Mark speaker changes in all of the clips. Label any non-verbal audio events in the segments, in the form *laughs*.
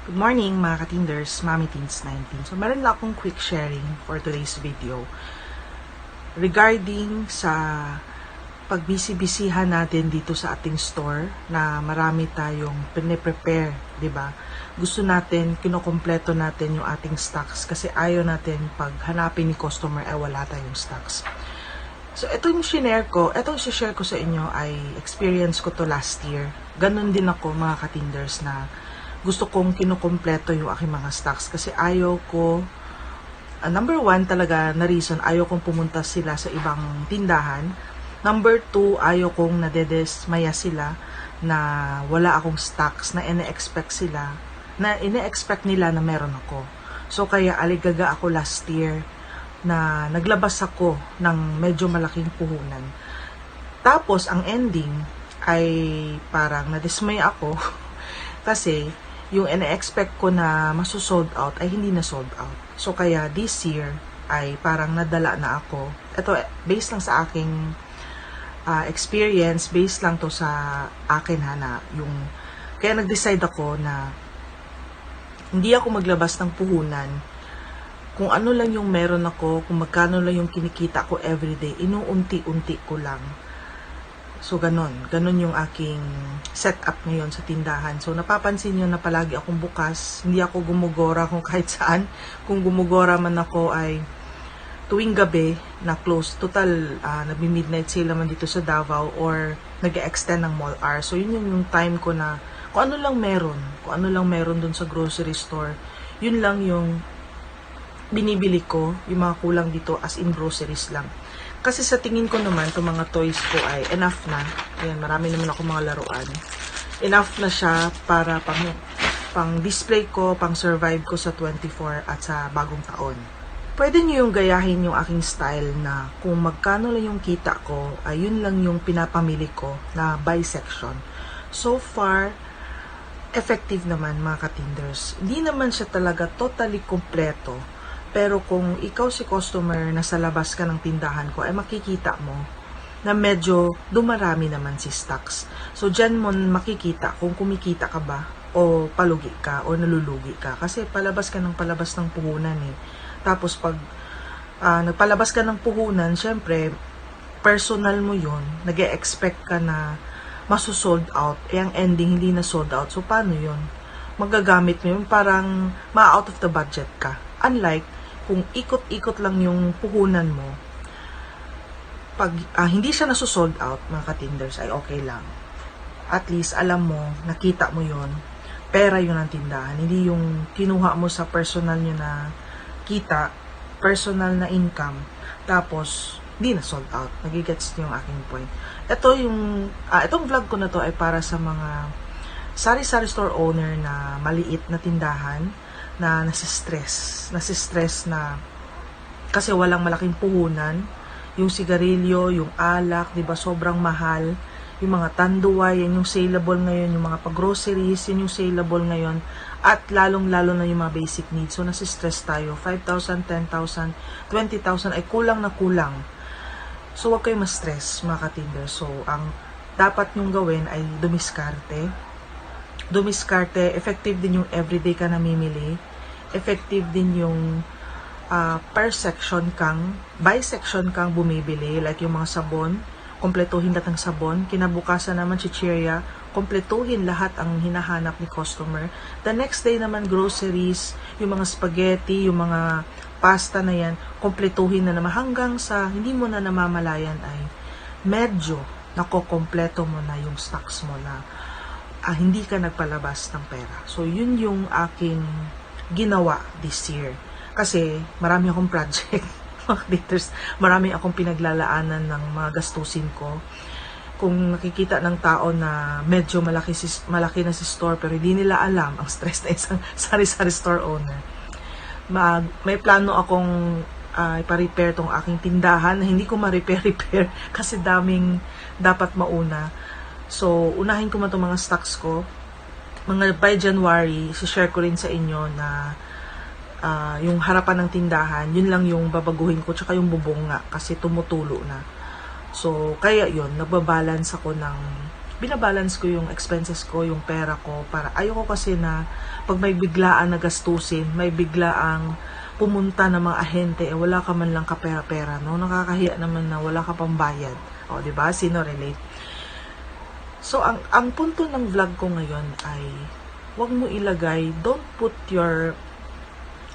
Speaker 1: Good morning mga katinders, Mami Teens 19. So meron lang akong quick sharing for today's video regarding sa pagbisi-bisihan natin dito sa ating store na marami tayong pine-prepare, 'di ba? Gusto natin kinokompleto natin yung ating stocks kasi ayaw natin pag hanapin ni customer ay wala tayong stocks. So, ito yung shinare ko, ito yung share ko sa inyo ay experience ko to last year. Ganon din ako mga katinders na gusto kong kinukompleto yung aking mga stocks kasi ayaw ko, ah, number one talaga na reason, ayaw kong pumunta sila sa ibang tindahan. Number two, ayaw kong nadedesmaya sila na wala akong stocks na ine-expect sila, na ine-expect nila na meron ako. So, kaya aligaga ako last year na naglabas ako ng medyo malaking puhunan. Tapos, ang ending ay parang nadismay ako *laughs* kasi yung ina-expect ko na maso-sold out ay hindi na sold out. So, kaya this year ay parang nadala na ako. Ito, based lang sa aking ah, experience, based lang to sa akin ha na yung kaya nag-decide ako na hindi ako maglabas ng puhunan kung ano lang yung meron ako, kung magkano lang yung kinikita ko everyday, inuunti-unti ko lang. So, ganon. Ganon yung aking setup ngayon sa tindahan. So, napapansin nyo na palagi akong bukas. Hindi ako gumugora kung kahit saan. Kung gumugora man ako ay tuwing gabi na close. Total, uh, nagbi-midnight sale naman dito sa Davao or nag extend ng mall hour. So, yun yung, yung time ko na kung ano lang meron. Kung ano lang meron dun sa grocery store. Yun lang yung binibili ko, yung mga kulang dito as in groceries lang. Kasi sa tingin ko naman, itong mga toys ko ay enough na. Ayan, marami naman ako mga laruan. Enough na siya para pang, pang display ko, pang survive ko sa 24 at sa bagong taon. Pwede nyo yung gayahin yung aking style na kung magkano lang yung kita ko, ay yun lang yung pinapamili ko na buy section. So far, effective naman mga katinders. Hindi naman siya talaga totally kompleto pero kung ikaw si customer na sa labas ka ng tindahan ko, ay makikita mo na medyo dumarami naman si stocks. So, dyan mo makikita kung kumikita ka ba o palugi ka o nalulugi ka. Kasi palabas ka ng palabas ng puhunan eh. Tapos pag uh, nagpalabas ka ng puhunan, syempre, personal mo yun, nag expect ka na maso-sold out, eh ang ending hindi na sold out. So, paano yun? Magagamit mo yun, parang ma-out of the budget ka. Unlike, kung ikot-ikot lang yung puhunan mo, pag uh, hindi siya nasusold out, mga katinders, ay okay lang. At least, alam mo, nakita mo yon pera yun ang tindahan. Hindi yung kinuha mo sa personal nyo na kita, personal na income, tapos, hindi na sold out. Nagigets niyo yung aking point. Ito yung, uh, itong vlog ko na to ay para sa mga sari-sari store owner na maliit na tindahan, na nasistress. Nasistress na kasi walang malaking puhunan. Yung sigarilyo, yung alak, di ba sobrang mahal. Yung mga tanduay, yan yung saleable ngayon. Yung mga pag-groceries, yan yung saleable ngayon. At lalong-lalo na yung mga basic needs. So, nasistress tayo. 5,000, 10,000, 20,000 ay kulang na kulang. So, huwag kayong ma-stress, mga katinder. So, ang dapat nyong gawin ay dumiskarte. Dumiskarte, effective din yung everyday ka namimili effective din yung uh, per section kang, by section kang bumibili, like yung mga sabon, kompletuhin lahat ng sabon, kinabukasan naman chichirya, kompletuhin lahat ang hinahanap ni customer. The next day naman groceries, yung mga spaghetti, yung mga pasta na yan, kompletuhin na naman hanggang sa hindi mo na namamalayan ay medyo nakokompleto mo na yung stocks mo na ah, hindi ka nagpalabas ng pera. So, yun yung aking ginawa this year. Kasi marami akong project, *laughs* mga leaders, marami akong pinaglalaanan ng mga gastusin ko. Kung nakikita ng tao na medyo malaki, si, malaki na si store pero hindi nila alam ang stress na isang *laughs* sari-sari store owner. Mag, may plano akong uh, ipa-repair tong aking tindahan na hindi ko ma-repair-repair *laughs* kasi daming dapat mauna. So, unahin ko man itong mga stocks ko mga by January, si-share ko rin sa inyo na uh, yung harapan ng tindahan, yun lang yung babaguhin ko, tsaka yung bubong nga, kasi tumutulo na. So, kaya yun, nagbabalance ako ng binabalance ko yung expenses ko, yung pera ko, para ayoko kasi na pag may biglaan na gastusin, may biglaang pumunta ng mga ahente, eh wala ka man lang kapera-pera, no? Nakakahiya naman na wala ka pang bayad. O, di ba? Sino relate? So, ang, ang punto ng vlog ko ngayon ay, wag mo ilagay, don't put your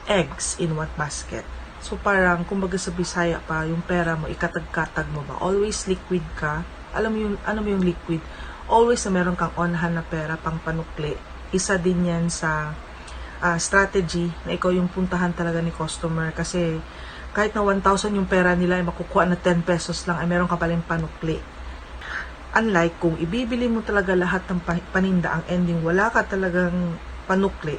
Speaker 1: eggs in one basket. So, parang, kumbaga sa Bisaya pa, yung pera mo, ikatag-katag mo ba? Always liquid ka. Alam mo yung, ano mo yung liquid? Always na meron kang on-hand na pera pang panukli. Isa din yan sa ah, strategy na ikaw yung puntahan talaga ni customer kasi kahit na 1,000 yung pera nila ay makukuha na 10 pesos lang ay meron ka palang panukli. Unlike kung ibibili mo talaga lahat ng pa- paninda, ang ending wala ka talagang panukli.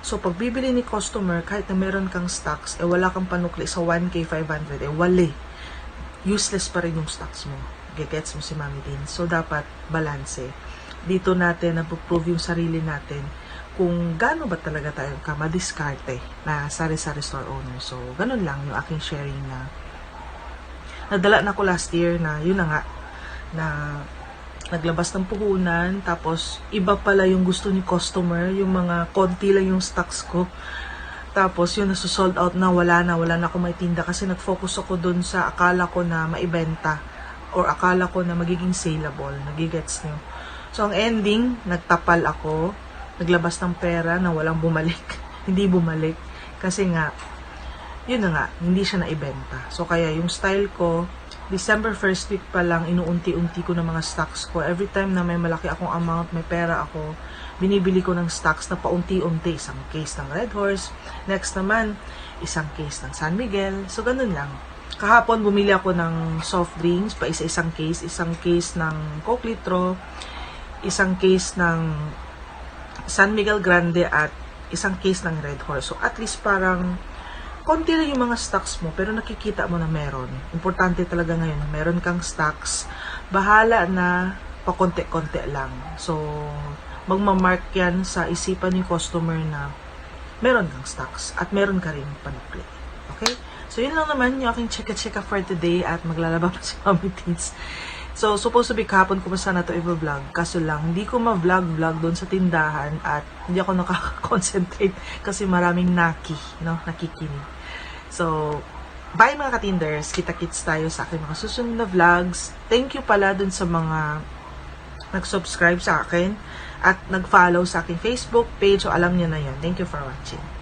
Speaker 1: So, pag bibili ni customer, kahit na meron kang stocks, eh wala kang panukli sa 1K 500, eh wali. Useless pa rin yung stocks mo. Gagets mo si Mami Din. So, dapat balance. Dito natin napuprove yung sarili natin kung gaano ba talaga tayo ka madiskarte na sari-sari store owner. So, ganun lang yung aking sharing na nadala na ko last year na yun na nga na naglabas ng puhunan tapos iba pala yung gusto ni customer yung mga konti lang yung stocks ko. Tapos yun nasusold out na wala na wala na ako may tinda kasi nag-focus ako dun sa akala ko na maibenta or akala ko na magiging saleable nagigets nyo. So ang ending nagtapal ako naglabas ng pera na walang bumalik *laughs* hindi bumalik. Kasi nga yun na nga, hindi siya naibenta. So, kaya yung style ko, December first week pa lang, inuunti-unti ko ng mga stocks ko. Every time na may malaki akong amount, may pera ako, binibili ko ng stocks na paunti-unti. Isang case ng Red Horse, next naman, isang case ng San Miguel. So, ganun lang. Kahapon, bumili ako ng soft drinks, pa isa-isang case, isang case ng Coke Litro, isang case ng San Miguel Grande at isang case ng Red Horse. So, at least parang konti lang yung mga stocks mo, pero nakikita mo na meron. Importante talaga ngayon meron kang stocks. Bahala na pakonti-konti lang. So, magmamark yan sa isipan ni customer na meron kang stocks at meron ka rin panukli. Okay? So, yun lang naman yung aking chika-chika for today at maglalaba pa *laughs* si Mami Teens. So, supposed to be kahapon ko sana ito i-vlog. Kaso lang, hindi ko ma-vlog-vlog doon sa tindahan at hindi ako nakaka-concentrate kasi maraming naki, no? Nakikinig. So, bye mga katinders. Kita-kits tayo sa aking mga susunod na vlogs. Thank you pala dun sa mga nag-subscribe sa akin at nag-follow sa aking Facebook page. So, alam niyo na yan. Thank you for watching.